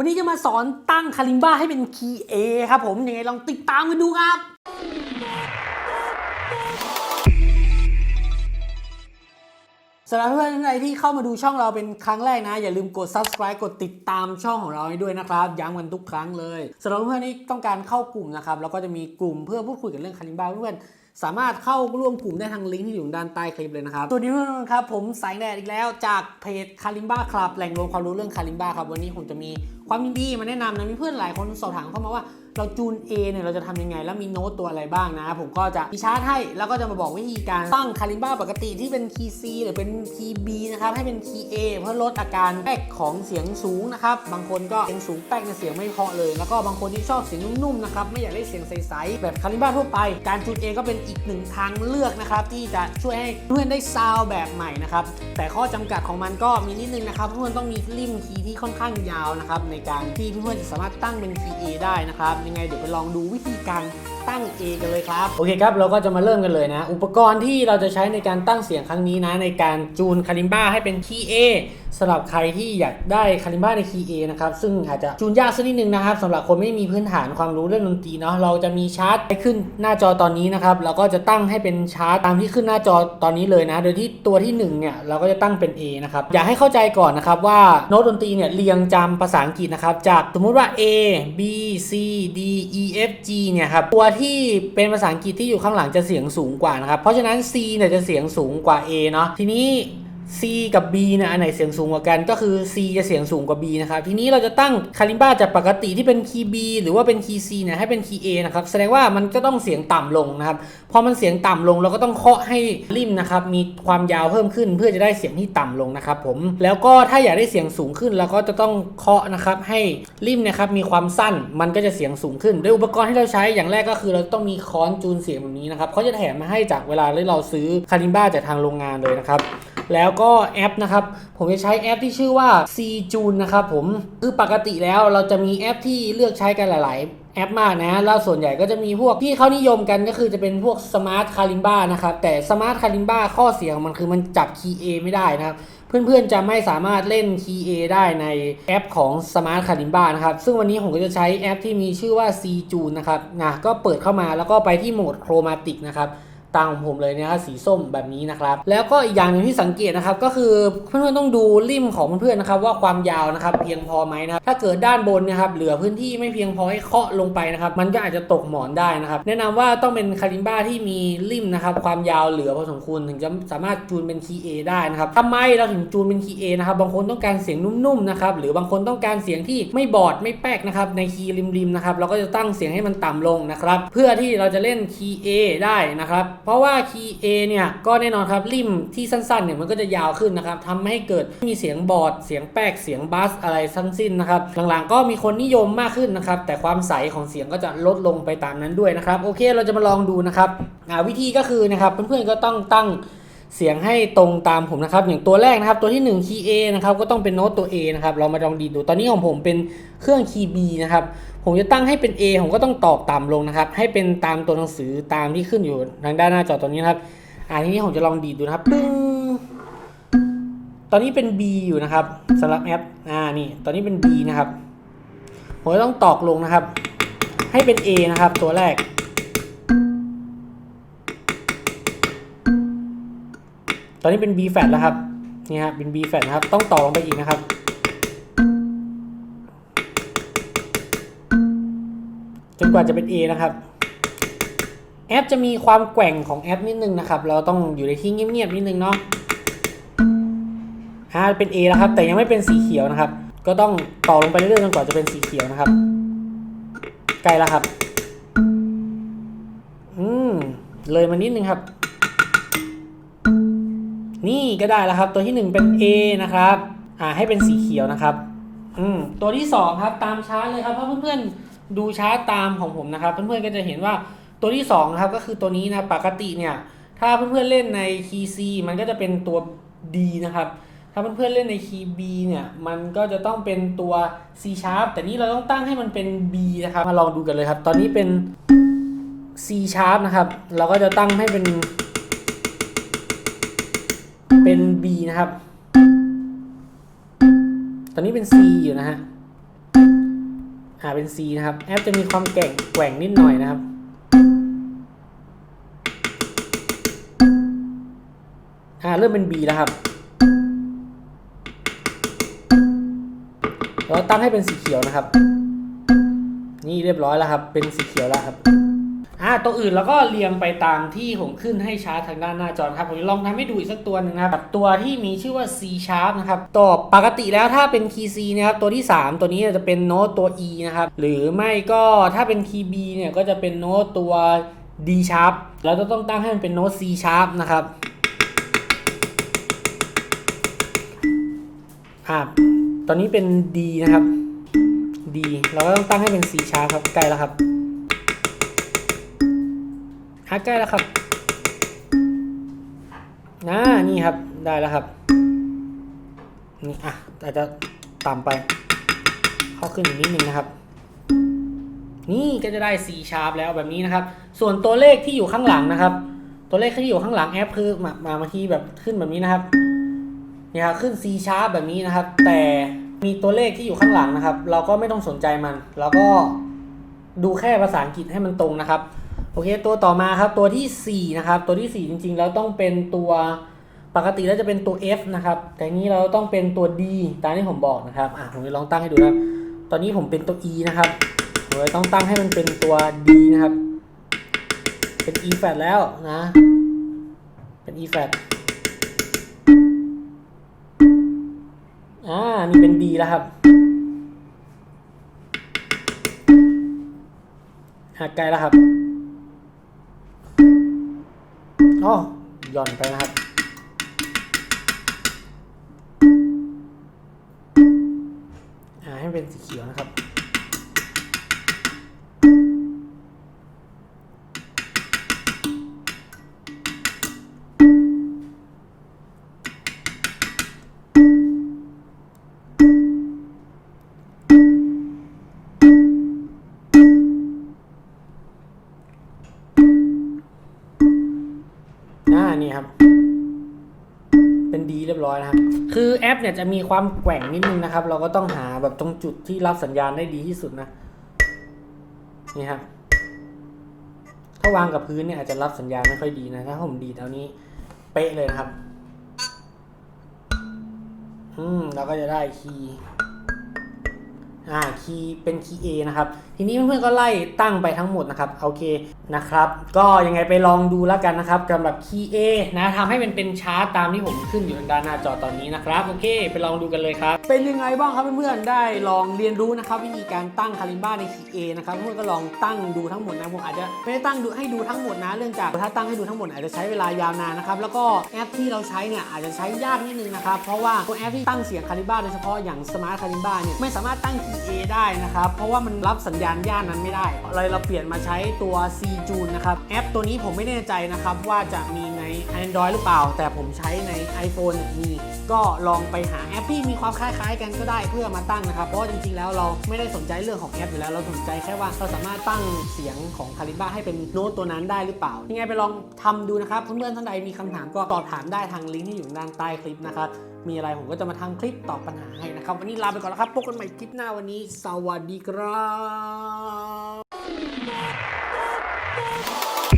วันนี้จะมาสอนตั้งคาลิมบ้าให้เป็นคีย์ A ครับผม ยังไงลองติดตามกันดูครับ สำหรับเพื่อนท่านใดที่เข้ามาดูช่องเราเป็นครั้งแรกนะ อย่าลืมกด subscribe กดติดตามช่องของเราให้ด้วยนะครับ ย้ำกันทุกครั้งเลยสำหรับเพื่อนที่ต้องการเข้ากลุ่มนะครับ แล้วก็จะมีกลุ่มเพื่อพูดคุยกันเรื่องคาลิมบ้าเพื่อน สามารถเข้าร่วมกลุ่มได้ทางลิงก์ที่อยู่ด้านใต้คลิปเลยนะครับสวัสดีเพื่อนๆครับ ผมสายแดดอีกแล้วจากเพจคาลิมบ้าคลับแหล่งรวมความรู้เรื่องคาลิมบ้าครับ วันนี้ผมจะมีความยินดีมาแนะนำนะมีเพื่อนหลายคนสอบถามเข้ามาว่า เราจูน A เนี่ยเราจะทำยังไง แล้วมีโน้ตตัวอะไรบ้างนะ ผมก็จะมีชาร์ตให้ แล้วก็จะมาบอกวิธีการตั้งคาลิมบ้าปกติที่เป็นคีย์ C หรือเป็นคีย์ B นะครับ ให้เป็นคีย์ A เพื่อลดอาการแป๊กของเสียงสูงนะครับ บางคนก็เสียงสูงแป๊กในเสียงไม่เพาะเลย แล้วก็บางคนที่ชอบเสียงนุ่มๆนะครับ ไม่อยากได้เสียงใสๆแบบคาลิมบ้าทั่วไป การจูน A ก็เป็นอีกหนึ่งทางเลือกนะครับที่จะช่วยให้เพื่อนได้ซาวแบบใหม่นะครับ แต่ข้อจำกัดของมันก็มีนิดนึงนะครับเพื่อนต้องมีริมคีย์ที่ค่อนข้างยาวนะครับในการที่เพื่อนจะสามารถตั้งเป็นคีย์ A ได้นะครับยังไง เดี๋ยวไปลองดูวิธีการ ตั้ง A กันเลยครับ โอเคครับ เราก็จะมาเริ่มกันเลยนะ อุปกรณ์ที่เราจะใช้ในการตั้งเสียงครั้งนี้นะ ในการจูนคาลิมบ้าให้เป็นคีย์ A สำหรับใครที่อยากได้คาลิมบ้าในคีย์ A นะครับ ซึ่งอาจจะจูนยากสักนิดนึงนะครับสำหรับคนไม่มีพื้นฐานความรู้เรื่องดนตรีเนาะ เราจะมีชาร์ตให้ขึ้นหน้าจอตอนนี้นะครับ เราก็จะตั้งให้เป็นชาร์ตตามที่ขึ้นหน้าจอตอนนี้เลยนะ โดยที่ตัวที่หนึ่งเนี่ยเราก็จะตั้งเป็น A นะครับ อยากให้เข้าใจก่อนนะครับว่าโน้ตดนตรีเนี่ยเรียงจำภาษาอังกฤษนะครับจากสมมุติว่า A B C D E F G เนี่ยครับตัวที่เป็นภาษาอังกฤษที่อยู่ข้างหลังจะเสียงสูงกว่านะครับ เพราะฉะนั้น C เนี่ยจะเสียงสูงกว่า A เนาะทีนี้ C กับ B นี่ยอันไหนเสียงสูงกว่ากันก็คือ C จะเสียงสูงกว่า B นะครับทีนี้เราจะตั้งคาลิมบ้าจากปกติที่เป็นคีย์ B หรือว่าเป็นคีย์ C เนี่ยให้เป็นคีย์ A นะครับแสดงว่ามันก็ต้องเสียงต่ำลงนะครับพอมันเสียงต่ำลงเราก็ต้องเคาะให้ริมนะครับมีความยาวเพิ่มขึ้น เพื่อจะได้เสียงที่ต่ำลงนะครับผมแล้วก็ถ้าอยากได้เสียงสูงขึ้นเราก็จะต้องเคาะนะครับให้ริมนะครับมีความสั้นมันก็จะเสียงสูงขึ้นโดยอุปกรณ์ที่เราใช้อย่างแรกก็คือ เราต้องมีค้อนจูนเสียงแบบนี้นะครับเขาจะแถมมาให้จากเวลาที่เราซื้อคาลิมบ้าจากทางโรงงานเลยนะครับ แล้วก็แอปนะครับ ผมจะใช้แอปที่ชื่อว่า C j u n นะครับผมคือปกติแล้วเราจะมีแอปที่เลือกใช้กันหลาย ๆ แอปมากนะแล้วส่วนใหญ่ก็จะมีพวกที่เขานิยมกันก็คือจะเป็นพวก Smart Kalimba นะครับ แต่ Smart Kalimba ข้อเสียของมันคือมันจับ Key A ไม่ได้นะครับเพื่อนๆ จะไม่สามารถเล่น Key A ได้ในแอปของ Smart Kalimba นะครับ ซึ่งวันนี้ผมก็จะใช้แอปที่มีชื่อว่า C j u n นะครับนะก็เปิดเข้ามาแล้วก็ไปที่โหมด Chromatic นะครับ ตามของผมเลยนะครับสีส้มแบบนี้นะครับ แล้วก็อีกอย่างหนึ่งที่สังเกตนะครับ ก็คือเพื่อนๆต้องดูริมของเพื่อนๆนะครับ ว่าความยาวนะครับ เพียงพอไหมนะครับถ้าเกิดด้านบนนะครับ เหลือพื้นที่ไม่เพียงพอให้เคาะลงไปนะครับ มันก็อาจจะตกหมอนได้นะครับ แนะนำว่าต้องเป็นคาลิมบ้าที่มีริมนะครับ ความยาวเหลือพอสมควรถึงจะสามารถจูนเป็นคีย์ A ได้นะครับทำไมเราถึงจูนเป็นคีย์ A นะครับ บางคนต้องการเสียงนุ่มๆนะครับ หรือบางคนต้องการเสียงที่ไม่บอดไม่แป๊กนะครับ ในคีย์ริมๆนะครับ เราก็จะตั้งเสียงให้มันต่ำลงนะครับ เพื่อที่เราจะเล่นคีย์ A ได้นะครับเพราะว่าคีย์ A เนี่ยก็แน่นอนครับริมที่สั้นๆเนี่ยมันก็จะยาวขึ้นนะครับทำให้เกิดมีเสียงบอดเสียงแป๊กเสียงบัสอะไรทั้งสิ้นนะครับหลังๆก็มีคนนิยมมากขึ้นนะครับแต่ความใสของเสียงก็จะลดลงไปตามนั้นด้วยนะครับโอเคเราจะมาลองดูนะครับวิธีก็คือนะครับเพื่อนๆก็ต้องตั้ง เสียงให้ตรงตามผมนะครับ อย่างตัวแรกนะครับ ตัวที่ 1 คีย์ A นะครับ ก็ต้องเป็นโน้ตตัว A นะครับ เรามาลองดีดดูตอนนี้ของผมเป็นเครื่องคีย์ B นะครับ ผมจะตั้งให้เป็น A ผมก็ต้องตอกต่ำลงนะครับ ให้เป็นตามตัวหนังสือตามที่ขึ้นอยู่ทางด้านหน้าจอตอนนี้นะครับอ่าทีนี้ผมจะลองดีดดูนะครับปึ้งตอนนี้เป็น B อยู่นะครับสำหรับแอปอ่านี่ตอนนี้เป็น B นะครับ ผมจะต้องตอกลงนะครับ ให้เป็น A นะครับ ตัวแรก ตอนนี้เป็น B flat แล้วครับ นี่ครับเป็น B flat นะครับ ต้องต่อลงไปอีกนะครับ จนกว่าจะเป็น A นะครับ แอปจะมีความแกว่งของแอปนิดนึงนะครับ เราต้องอยู่ในที่เงียบๆนิดนึงเนาะอ่าเป็น A แล้วครับ แต่ยังไม่เป็นสีเขียวนะครับ ก็ต้องต่อลงไปเรื่อยๆจนกว่าจะเป็นสีเขียวนะครับใกล้แล้วครับ อืม เลยมานิดนึงครับ นี่ก็ได้แล้วครับ ตัวที่ 1 เป็น A นะครับอ่าให้เป็นสีเขียวนะครับอืมตัวที่ 2 ครับตามชาร์ตเลยครับเพราะเพื่อนๆดูชาร์ตตามของผมนะครับ เพื่อนๆก็จะเห็นว่าตัวที่2นะครับก็คือตัวนี้นะปกติเนี่ย ถ้าเพื่อนๆเล่นในคีย์ C มันก็จะเป็นตัว D นะครับถ้าเพื่อนๆเล่นในคีย์ B เนี่ยมันก็จะต้องเป็นตัว C sharp แต่นี้เราต้องตั้งให้มันเป็น B นะครับมาลองดูกันเลยครับ ตอนนี้เป็น C sharp นะครับ เราก็จะตั้งให้เป็น B นะครับ ตอนนี้เป็น C อยู่นะฮะ อ่าเป็น C นะครับ แอปจะมีความแก่งแกว่งนิดหน่อยนะครับ อ่าเริ่มเป็น B แล้วครับ เราตั้งให้เป็นสีเขียวนะครับ นี่เรียบร้อยแล้วครับ เป็นสีเขียวแล้วครับ อ่าตัวอื่นเราก็เรียงไปตามที่ผมขึ้นให้ชาร์ตทางด้านหน้าจอครับ ผมจะลองทำให้ดูอีกสักตัวหนึ่งนะครับตัวที่มีชื่อว่า C sharp นะครับตัวปกติแล้วถ้าเป็นคีย์ C นะครับตัวที่ 3 ตัวนี้จะเป็นโน้ตตัว E นะครับหรือไม่ก็ถ้าเป็นคีย์ B เนี่ยก็จะเป็นโน้ตตัว D sharp เราจะต้องตั้งให้มันเป็นโน้ต C sharp นะครับอ่าตอนนี้เป็น D นะครับ D เราก็ต้องตั้งให้เป็น C sharp ครับใกล้แล้วครับ หาใกล้แล้วครับอ่านี่ครับได้แล้วครับ นี่อะอาจจะต่ำไป เข้าขึ้นอีกนิดนึงนะครับ นี่ก็จะได้ C sharp แล้วแบบนี้นะครับ ส่วนตัวเลขที่อยู่ข้างหลังนะครับ ตัวเลขที่อยู่ข้างหลังแอปคือมามามาที่แบบขึ้นแบบนี้นะครับนี่ครับขึ้น C sharp แบบนี้นะครับ แต่มีตัวเลขที่อยู่ข้างหลังนะครับ เราก็ไม่ต้องสนใจมันเราก็ดูแค่ภาษาอังกฤษให้มันตรงนะครับ โอเค ตัวต่อมาครับตัวที่ 4 นะครับ ตัวที่ 4 จริงๆ แล้วต้องเป็นตัวปกติแล้วจะเป็นตัว F นะครับ แต่นี้เราต้องเป็นตัว D ตามที่ผมบอกนะครับอะผมจะลองตั้งให้ดูนะตอนนี้ผมเป็นตัว E นะครับผมเลยต้องตั้งให้มันเป็นตัว D นะครับ เป็น E flat แล้วนะ เป็น E flat อ่านี่เป็น D แล้วครับหักไกลแล้วครับ อ๋อหย่อนไปนะครับ ให้เป็นสีเขียวนะครับ นี่ครับ เป็นดีเรียบร้อยนะครับ คือแอปเนี่ยจะมีความแกว่งนิดนึงนะครับ เราก็ต้องหาแบบตรงจุดที่รับสัญญาณได้ดีที่สุดนะ นี่ครับ ถ้าวางกับพื้นเนี่ยอาจจะรับสัญญาณไม่ค่อยดีนะ ถ้าผมดีดเอานี้ เป๊ะเลยนะครับ อืมเราก็จะได้คีย์ อ่าคีย์เป็นคีย์ A นะครับ ทีนี้เพื่อนๆก็ไล่ตั้งไปทั้งหมดนะครับโอเคนะครับ ก็ยังไงไปลองดูแล้วกันนะครับสำหรับคีย์ A นะทำให้มันเป็นชาร์ตตามที่ผมขึ้นอยู่ทางด้านหน้าจอตอนนี้นะครับโอเค ไปลองดูกันเลยครับ เป็นยังไงบ้างครับเพื่อนๆได้ลองเรียนรู้นะครับวิธีการตั้งคาลิมบ้าในคีย์ A นะครับเพื่อนก็ลองตั้งดูทั้งหมดนะผมอาจจะไม่ได้ตั้งดูให้ดูทั้งหมดนะเรื่องจากถ้าตั้งให้ดูทั้งหมดอาจจะใช้เวลายาวนานนะครับแล้วก็แอปที่เราใช้เนี่ยอาจจะใช้ยากนิดนึงนะครับเพราะว่าตัวแอปที่ตั้งเสียงคาลิบ้าโดยเฉพาะอย่างสมาร์ทคาลิบ้าเนี่ยไม่สามารถตั้งคีย์ A ได้นะครับ เพราะว่ามันรับสัญญาณย่านนั้นไม่ได้เลยเราเปลี่ยนมาใช้ตัว C j u n นะครับ แอปตัวนี้ผมไม่แน่ใจนะครับว่าจะมี Android หรือเปล่า แต่ผมใช้ใน iPhone มี ก็ลองไปหาแอปที่มีความคล้ายๆ กันก็ได้เพื่อมาตั้งนะครับ เพราะจริงๆ แล้วเราไม่ได้สนใจเรื่องของแอปอยู่แล้ว เราสนใจแค่ว่าเราสามารถตั้งเสียงของคาลิบ้าให้เป็นโน้ตตัวนั้นได้หรือเปล่า ยังไงไปลองทำดูนะครับ เพื่อนๆท่านใดมีคำถามก็สอบถามได้ทางลิงก์ที่อยู่ด้านใต้คลิปนะครับ มีอะไรผมก็จะมาทำคลิปตอบปัญหาให้นะครับ วันนี้ลาไปก่อนแล้วครับ พบกันใหม่คลิปหน้าวันนี้ สวัสดีครับ